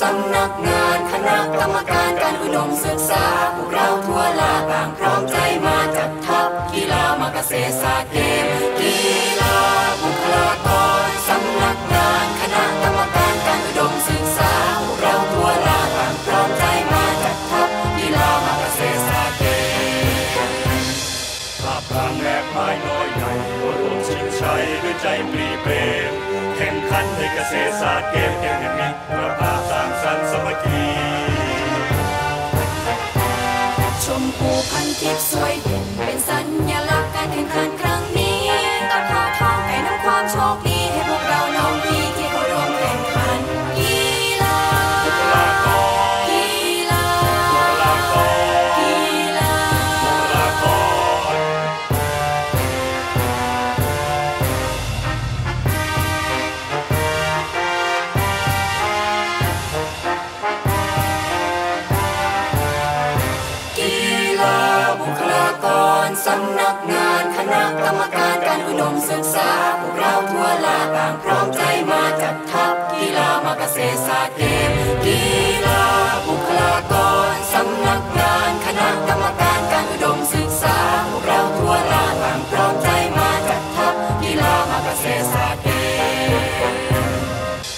สำนักงานคณะกรรมการการอุดมศึกษา พวกเราทั่วลาต่างพร้อมใจมาจัดทัพกีฬามากเกษตรศาสตร์เกมกีฬาบุคลากรสำนักงานคณะกรรมการการอุดมศึกษา พวกเราทั่วลาต่างพร้อมใจมาจัดทัพกีฬามากเกษตรศาสตร์เกมภาพพลังแอกไม้น้อยใหญ่รวมชิงชัยด้วยใจปรีเปรมแข่งขันในเกษตรศาสตร์เกมเกมแห่งมิารสำนักงานคณะกรรมการการอุดมศึกษา พวกเราทั่วลาต่างพร้อมใจมาจัดทัพกีฬามาเกษตรศาสตร์เกมกีฬาบุคลากรสำนักงานคณะกรรมการการอุดมศึกษา พวกเราทั่วลาต่างพร้อมใจมาจัดทัพกีฬามาเกษตรศาสตร์เกม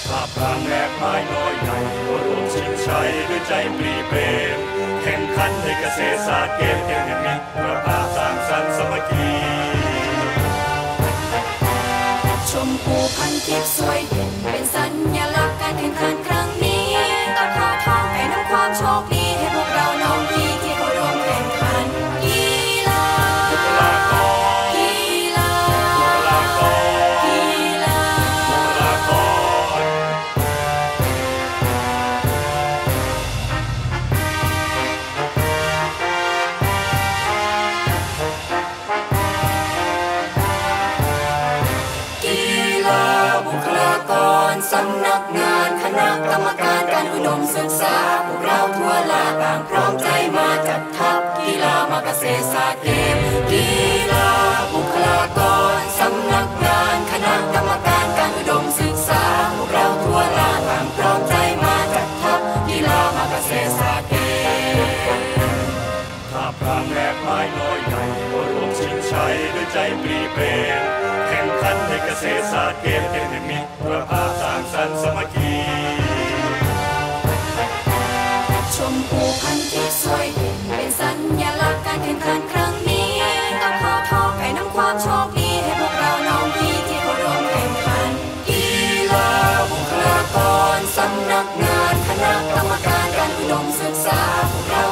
ภาพพลังแอกไม้น้อยใหญ่รวมชิงชัยด้วยใจปรีเปรมแข่งขันในเกษตรศาสตร์เกมเกมแห่งมิตรภาพ พัน สำนักงานคณะกรรมการการอุดมศึกษา พวกเราทั่วลาต่างพร้อมใจมาจัดทัพกีฬามาเกษตรศาสตร์เกมกีฬาบุคลากรสำนักงานคณะกรรมการการอุดมศึกษา พวกเราทั่วลาต่างพร้อมใจมาจัดทัพกีฬามาเกษตรศาสตร์เกมภาพพลังแอกไม้น้อยใหญ่รวมชิงชัยด้วยใจปรีเปรมแข่งขันในเกษตรศาสตร์เกมเกมแห่งมิตรภา Stop.